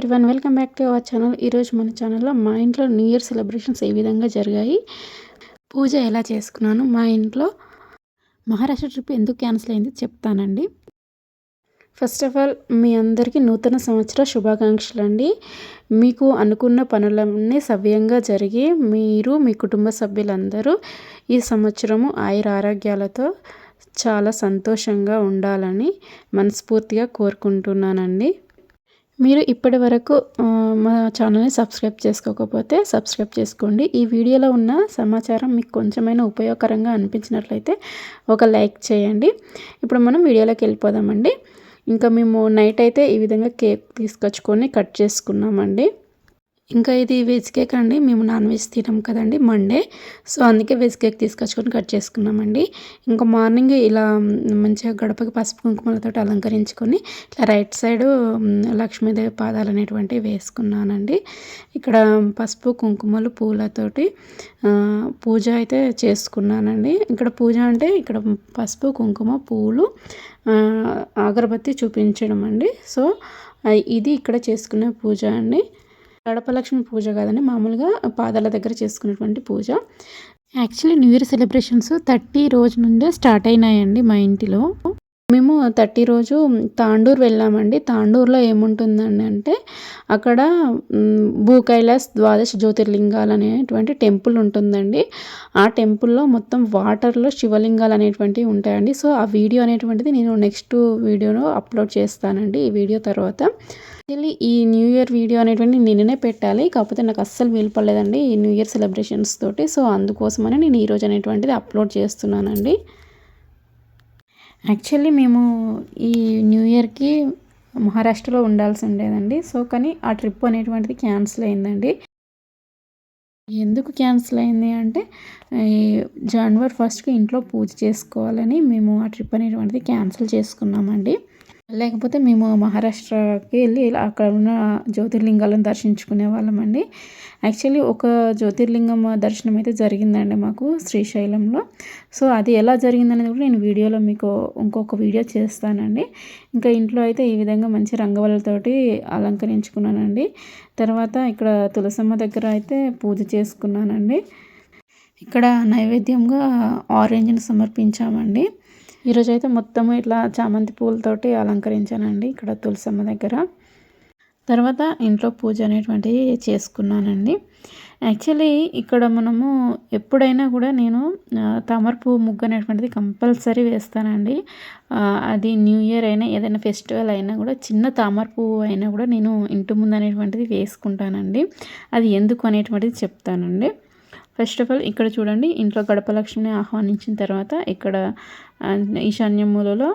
Everyone welcome back to our channel ఈరోజు మన ఛానల్లో మా ఇంట్లో న్యూ ఇయర్ సెలబ్రేషన్స్ ఏ విధంగా జరిగాయి? పూజ ఎలా చేసుకున్నాను? మా ఇంట్లో మహారాష్ట్ర ట్రిప్ ఎందుకు క్యాన్సిల్ అయింది చెప్తానండి. ఫస్ట్ ఆఫ్ ఆల్ మీ అందరికీ నూతన సంవత్సర శుభాకాంక్షలు అండి. మీకు అనుకున్న పనులన్నీ సవ్యంగా జరిగి మీరు మీ కుటుంబ సభ్యులందరూ ఈ సంవత్సరము ఆయుర ఆరోగ్యాలతో చాలా సంతోషంగా ఉండాలని మనస్ఫూర్తిగా కోరుకుంటున్నానండి. మీరు ఇప్పటి వరకు మా ఛానల్ని సబ్స్క్రైబ్ చేసుకోకపోతే సబ్స్క్రైబ్ చేసుకోండి. ఈ వీడియోలో ఉన్న సమాచారం మీకు కొంచెమైనా ఉపయోగకరంగా అనిపించినట్లయితే ఒక లైక్ చేయండి. ఇప్పుడు మనం వీడియోలోకి వెళ్ళిపోదామండి. ఇంకా మేము నైట్ అయితే ఈ విధంగా కేక్ తీసుకొచ్చుకొని కట్ చేసుకున్నామండి. ఇంకా ఇది వెజ్ కేక్ అండి. మేము నాన్ వెజ్ తినాం కదండి మండే సో అందుకే వెజ్ కేక్ తీసుకొచ్చుకొని కట్ చేసుకున్నామండి. ఇంకా మార్నింగ్ ఇలా మంచిగా గడపకి పసుపు కుంకుమలతో అలంకరించుకొని ఇట్లా రైట్ సైడ్ లక్ష్మీదేవి పాదాలు అనేటువంటివి వేసుకున్నానండి. ఇక్కడ పసుపు కుంకుమలు పూలతోటి పూజ అయితే చేసుకున్నానండి. ఇక్కడ పూజ అంటే ఇక్కడ పసుపు కుంకుమ పూలు అగరబత్తి చూపించడం అండి సో ఇది ఇక్కడ చేసుకునే పూజ అండి. గడపలక్ష్మి పూజ కాదండి మామూలుగా పాదాల దగ్గర చేసుకునేటువంటి పూజ. Actually new year celebrations thirty రోజు నుండే స్టార్ట్ అయినాయండి మా ఇంటిలో. మేము థర్టీ రోజు తాండూరు వెళ్ళామండి. తాండూరులో ఏముంటుందండి అంటే అక్కడ భూకైలాస్ ద్వాదశ జ్యోతిర్లింగాలు అనేటువంటి టెంపుల్ ఉంటుందండి. ఆ టెంపుల్లో మొత్తం వాటర్లో శివలింగాలు అనేటువంటివి ఉంటాయండి. సో ఆ వీడియో అనేటువంటిది నేను నెక్స్ట్ వీడియోలో అప్లోడ్ చేస్తానండి ఈ వీడియో తర్వాత. యాక్చువల్లీ ఈ న్యూ ఇయర్ వీడియో అనేటువంటి నిన్ననే పెట్టాలి. కాకపోతే నాకు అస్సలు వీలు పడలేదండి ఈ న్యూ ఇయర్ సెలబ్రేషన్స్ తోటి. సో అందుకోసమని నేను ఈరోజు అనేటువంటిది అప్లోడ్ చేస్తున్నానండి. యాక్చువల్లీ మేము ఈ న్యూ ఇయర్కి మహారాష్ట్రలో ఉండాల్సి ఉండేదండి. సో కానీ ఆ ట్రిప్ అనేటువంటిది క్యాన్సిల్ అయిందండి. ఎందుకు క్యాన్సిల్ అయింది అంటే జనవరి ఫస్ట్కి ఇంట్లో పూజ చేసుకోవాలని మేము ఆ ట్రిప్ అనేటువంటిది క్యాన్సిల్ చేసుకున్నామండి. లేకపోతే మేము మహారాష్ట్రకి వెళ్ళి అక్కడ ఉన్న జ్యోతిర్లింగాలను దర్శించుకునే వాళ్ళమండి యాక్చువల్లీ ఒక జ్యోతిర్లింగం దర్శనం అయితే జరిగిందండి మాకు శ్రీశైలంలో. సో అది ఎలా జరిగిందనేది కూడా నేను వీడియోలో మీకు ఇంకొక వీడియో చేస్తానండి. ఇంకా ఇంట్లో అయితే ఈ విధంగా మంచి రంగవల్లతోటి అలంకరించుకున్నానండి. తర్వాత ఇక్కడ తులసమ్మ దగ్గర అయితే పూజ చేసుకున్నానండి. ఇక్కడ నైవేద్యంగా ఆరెంజ్ని సమర్పించామండి. ఈరోజు అయితే మొత్తం ఇట్లా చామంతి పూలతోటి అలంకరించానండి ఇక్కడ తులసమ్మ దగ్గర. తర్వాత ఇంట్లో పూజ అనేటువంటివి చేసుకున్నానండి. యాక్చువల్లీ ఇక్కడ మనము ఎప్పుడైనా కూడా నేను తామర పువ్వు ముగ్గు అనేటువంటిది కంపల్సరీ వేస్తానండి. అది న్యూ ఇయర్ అయినా ఏదైనా ఫెస్టివల్ అయినా కూడా చిన్న తామర పువ్వు అయినా కూడా నేను ఇంటి ముందు అనేటువంటిది వేసుకుంటానండి. అది ఎందుకు అనేటువంటిది చెప్తానండి. ఫస్ట్ ఆఫ్ ఆల్ ఇక్కడ చూడండి. ఇంట్లో గడపలక్ష్మిని ఆహ్వానించిన తర్వాత ఇక్కడ ఈశాన్య మూలలో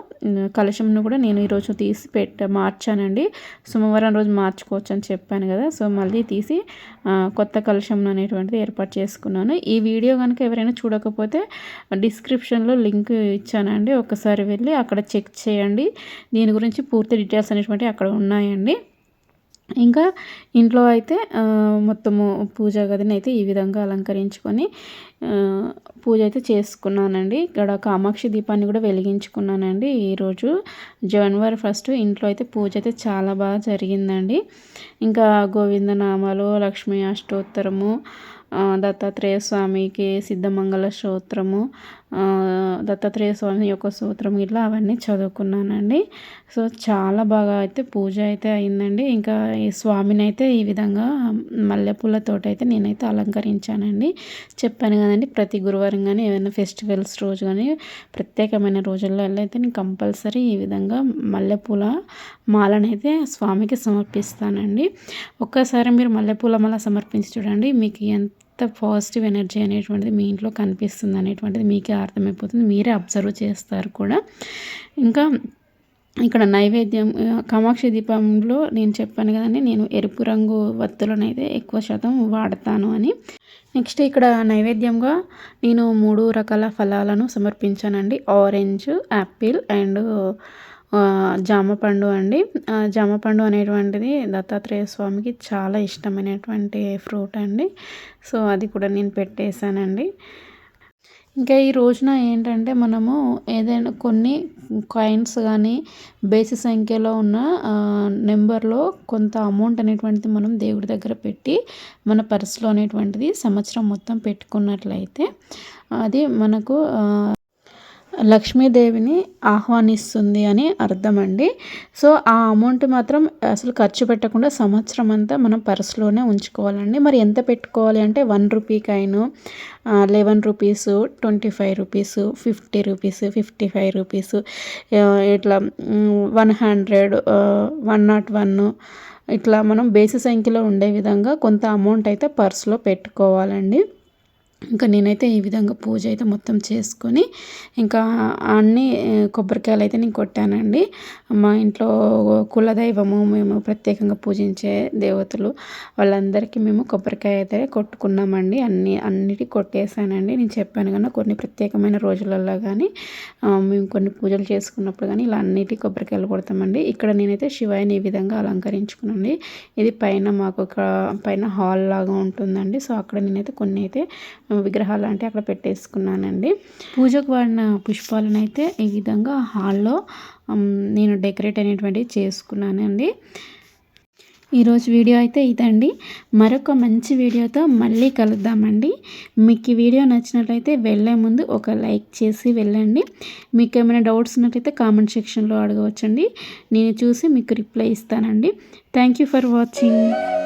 కలశంను కూడా నేను ఈరోజు తీసి పెట్ట మార్చానండి. సోమవారం రోజు మార్చుకోవచ్చు అని చెప్పాను కదా. సో మళ్ళీ తీసి కొత్త కలశం అనేటువంటిది ఏర్పాటు చేసుకున్నాను. ఈ వీడియో కనుక ఎవరైనా చూడకపోతే డిస్క్రిప్షన్లో లింక్ ఇచ్చానండి. ఒకసారి వెళ్ళి అక్కడ చెక్ చేయండి. దీని గురించి పూర్తి డీటెయిల్స్ అనేటువంటివి అక్కడ ఉన్నాయండి. ఇంకా ఇంట్లో అయితే మొత్తము పూజా గదిని అయితే ఈ విధంగా అలంకరించుకొని పూజ అయితే చేసుకున్నానండి. ఇక్కడ కామాక్షి దీపాన్ని కూడా వెలిగించుకున్నానండి. ఈరోజు జనవరి ఫస్ట్ ఇంట్లో అయితే పూజ అయితే చాలా బాగా జరిగిందండి. ఇంకా గోవిందనామాలు లక్ష్మీ అష్టోత్తరము దత్తాత్రేయ స్వామికి సిద్ధమంగళ స్తోత్రము దత్తాత్రేయ స్వామి యొక్క సూత్రం ఇట్లా అవన్నీ చదువుకున్నానండి. సో చాలా బాగా అయితే పూజ అయితే అయిందండి. ఇంకా ఈ స్వామిని అయితే ఈ విధంగా మల్లెపూలతో అయితే నేనైతే అలంకరించానండి. చెప్పాను కదండి ప్రతి గురువారం కానీ ఏదైనా ఫెస్టివల్స్ రోజు కానీ ప్రత్యేకమైన రోజుల్లో అయితే నేను కంపల్సరీ ఈ విధంగా మల్లెపూల మాలనైతే స్వామికి సమర్పిస్తానండి. ఒక్కసారి మీరు మల్లెపూల మాల సమర్పించి చూడండి మీకు ఎంత ఎంత పాజిటివ్ ఎనర్జీ అనేటువంటిది మీ ఇంట్లో కనిపిస్తుంది అనేటువంటిది మీకే అర్థమైపోతుంది. మీరే అబ్జర్వ్ చేస్తారు కూడా. ఇంకా ఇక్కడ నైవేద్యం కామాక్షి దీపంలో నేను చెప్పాను కదండి నేను ఎరుపు రంగు వత్తులనైతే ఎక్కువ శాతం వాడతాను అని. నెక్స్ట్ ఇక్కడ నైవేద్యంగా నేను మూడు రకాల ఫలాలను సమర్పించానండి. ఆరెంజ్ యాపిల్ అండ్ జామ పండు అండి. జామ పండు అనేటువంటిది దత్తాత్రేయ స్వామికి చాలా ఇష్టమైనటువంటి ఫ్రూట్ అండి. సో అది కూడా నేను పెట్టేశానండి. ఇంకా ఈ రోజున ఏంటంటే మనము ఏదైనా కొన్ని కాయిన్స్ కానీ బేసి సంఖ్యలో ఉన్న నెంబర్లో కొంత అమౌంట్ అనేటువంటిది మనం దేవుడి దగ్గర పెట్టి మన పర్సులో అనేటువంటిది సంవత్సరం మొత్తం పెట్టుకున్నట్లయితే అది మనకు లక్ష్మీదేవిని ఆహ్వానిస్తుంది అని అర్థం అండి సో ఆ అమౌంట్ మాత్రం అసలు ఖర్చు పెట్టకుండా సంవత్సరం అంతా మనం పర్సులోనే ఉంచుకోవాలండి. మరి ఎంత పెట్టుకోవాలి అంటే one రూపీకాయను eleven rupees twenty five rupees fifty rupees fifty five rupees ఇట్లా one hundred one not one ఇట్లా మనం బేసి సంఖ్యలో ఉండే విధంగా కొంత అమౌంట్ అయితే పర్సులో పెట్టుకోవాలండి. ఇంకా నేనైతే ఈ విధంగా పూజ అయితే మొత్తం చేసుకొని ఇంకా అన్ని కొబ్బరికాయలు అయితే నేను కొట్టానండి. మా ఇంట్లో కులదైవము మేము ప్రత్యేకంగా పూజించే దేవతలు వాళ్ళందరికీ మేము కొబ్బరికాయ అయితే కొట్టుకున్నామండి. అన్ని అన్నిటి కొట్టేసానండి నేను చెప్పాను కన్నా కొన్ని ప్రత్యేకమైన రోజులలో కానీ మేము కొన్ని పూజలు చేసుకున్నప్పుడు కానీ ఇలా అన్నిటి కొబ్బరికాయలు కొడతామండి. ఇక్కడ నేనైతే శివాయిని ఈ విధంగా అలంకరించుకున్నాండి ఇది పైన మాకు ఒక పైన హాల్ లాగా ఉంటుందండి. సో అక్కడ నేనైతే కొన్ని అయితే విగ్రహాలు అంటే అక్కడ పెట్టేసుకున్నానండి. పూజకు వాడిన పుష్పాలను అయితే ఈ విధంగా హాల్లో నేను డెకరేట్ అనేటువంటివి చేసుకున్నానండి. ఈరోజు వీడియో అయితే ఇదండి. మరొక మంచి వీడియోతో మళ్ళీ కలుద్దామండి. మీకు ఈ వీడియో నచ్చినట్లయితే వెళ్ళే ముందు ఒక లైక్ చేసి వెళ్ళండి. మీకు ఏమైనా డౌట్స్ ఉన్నట్లయితే కామెంట్ సెక్షన్లో అడగవచ్చండి. నేను చూసి మీకు రిప్లై ఇస్తానండి. Thank you for watching.